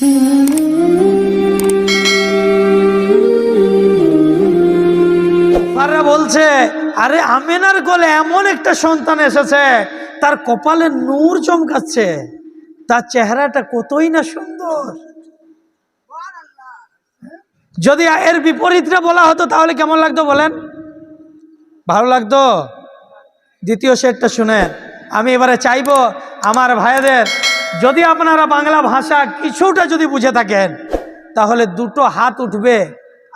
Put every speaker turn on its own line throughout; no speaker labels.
ফাররা বলছে, আরে আমেনার কোলে এমন একটা সন্তান এসেছে, তার কপালে নূর চমকাচ্ছে, তার চেহারাটা কতই না সুন্দর। যদি এর বিপরীতটা বলা হতো, তাহলে কেমন লাগতো বলেন? ভালো লাগতো? দ্বিতীয় সেটটা শুনেন। আমি এবারে চাইব আমার ভাইদের যদি আপনারা বাংলা ভাষা কিছুটা যদি বুঝে থাকেন, তাহলে দুটো হাত উঠবে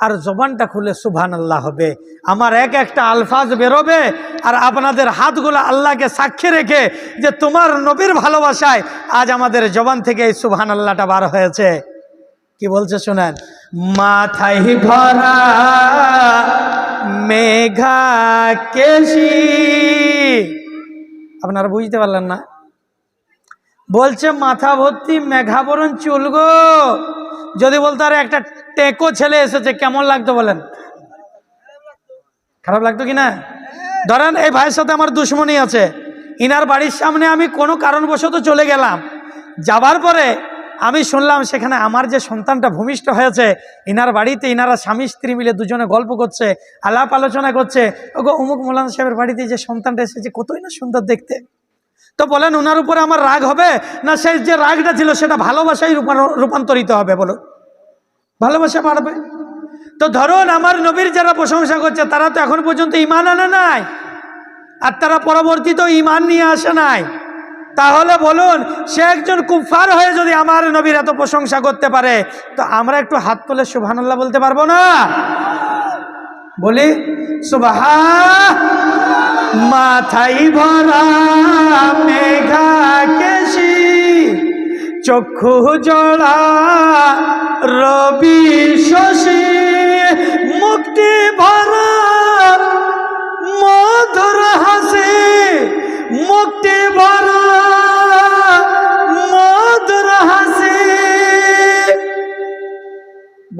আর জবানটা খুলে সুবহান আল্লাহ হবে। আমার এক একটা আলফাজ বেরোবে আর আপনাদের হাতগুলো আল্লাহকে সাক্ষী রেখে যে তোমার নবীর ভালোবাসায় আজ আমাদের জবান থেকে এই সুবহান আল্লাহটা বার হয়েছে। কি বলছে শোনেন? মাথায় ভরা মেঘা কেশি। আপনারা বুঝতে পারলেন না? বলছে, মাথা ভর্তি মেঘাবরণ চুল গো। যদি বলতো, আরে, একটা টেকো ছেলে এসেছে, কেমন লাগতো বলেন? খারাপ লাগতো কি না? ধরেন, এই ভাইয়ের সাথে আমার দুশ্মনী আছে। ইনার বাড়ির সামনে আমি কোনো কারণবশত চলে গেলাম। যাবার পরে আমি শুনলাম, সেখানে আমার যে সন্তানটা ভূমিষ্ঠ হয়েছে, ইনার বাড়িতে ইনারা স্বামী স্ত্রী মিলে দুজনে গল্প করছে, আলাপ আলোচনা করছে। ওগো, অমুক মোলান সাহেবের বাড়িতে যে সন্তানটা এসেছে, কতই না সুন্দর দেখতে। তো বলেন ওনার উপরে আমার রাগ হবে? না সেই যে রাগটা ছিল, সেটা ভালোবাসায় রূপান্তরিত হবে বলো ভালোবাসা বাড়বে। তো ধরুন, আমার নবীর যারা প্রশংসা করছে, তারা তো এখন পর্যন্ত ইমান আনে নাই, আর তারা পরবর্তীতেও ইমান নিয়ে আসে নাই। তাহলে বলুন, সে একজন কুফার হয়ে যদি আমার নবীর এত প্রশংসা করতে পারে, তো আমরা একটু হাত তুলে সুবহানাল্লাহ বলতে পারব না? বলি, সুবাহা মাথাই ভরা মেঘা কেশি, চক্ষু জড়া রবি শশী, মুক্তি ভরা মধুর হাসি, মুক্তি ভরা মধুর হাসি।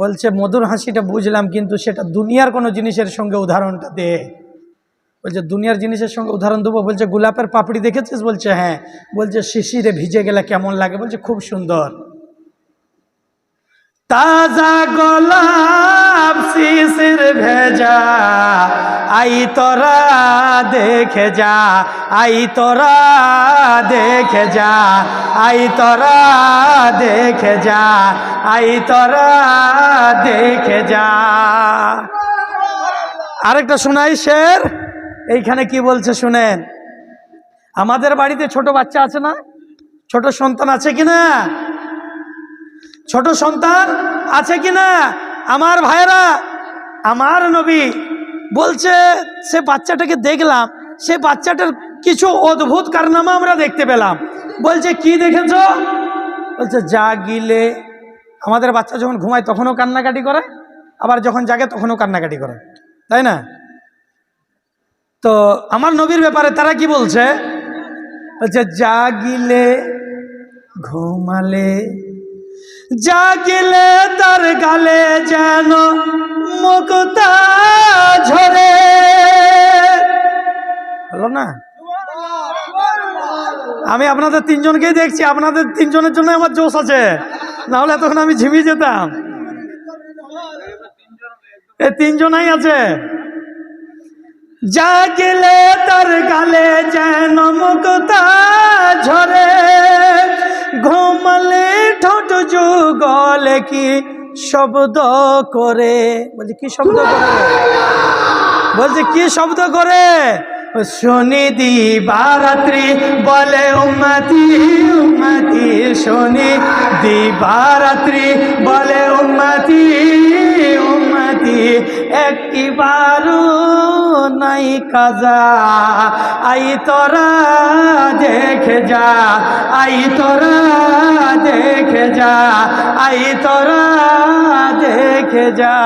বলছে, মধুর হাসিটা বুঝলাম, কিন্তু সেটা দুনিয়ার কোনো জিনিসের সঙ্গে উদাহরণটা দে। বলছে, দুনিয়ার জিনিসের সঙ্গে উদাহরণ দেবো। বলছে, গোলাপের পাপড়ি দেখেছিস? বলছে হ্যাঁ। বলছে, শিশিরে ভিজে গেলে কেমন লাগে? বলছে, খুব সুন্দর। তাজা গোলাপ শিশির ভেজা, আই তোরা দেখে যা, আই তোরা দেখে যা, আই তোরা দেখে যা, আই তোরা দেখে যা। আরেকটা শোনাই শের। এইখানে কি বলছে শুনেন? আমাদের বাড়িতে ছোট বাচ্চা আছে না? ছোট সন্তান আছে কি না? ছোট সন্তান আছে কি না? আমার ভাইরা আমার নবী বলছে, সে বাচ্চাটাকে দেখলাম, সে বাচ্চাটার কিছু অদ্ভুত কারনামা আমরা দেখতে পেলাম। বলছে, কি দেখেছ? বলছে যা গিলে আমাদের বাচ্চা যখন ঘুমায় তখনও কান্নাকাটি করে, আবার যখন জাগে তখনও কান্নাকাটি করে। তাই না? তো আমার নবীর ব্যাপারে তারা কি বলছে? জাগিলে ঘুমালে, জাগিলে তার গালে যেন মুক্তা ঝরে। হলো না? আমি আপনাদের তিনজনকেই দেখছি, আপনাদের তিনজনের জন্য আমার জোশ আছে। নাহলে এতক্ষণ আমি ঝিমিয়ে যেতাম। এ তিনজনাই আছে। জাগলে তার গালে যেন মুক্তা ঝরে। ঘুমলে ঠোঁট যুগলে কি শব্দ করে? বলছে, কি শব্দ করে? বলছে, কি শব্দ করে? শনি দিবারাত্রি বলে, উম্মতি উম্মতি, শনি দিবারাত্রি বলে, উম্মতি উম্মতি, একটি বারু নাই কাজা আই তোরা দেখে যা আই তোরা দেখে যা আই তোরা দেখে যা।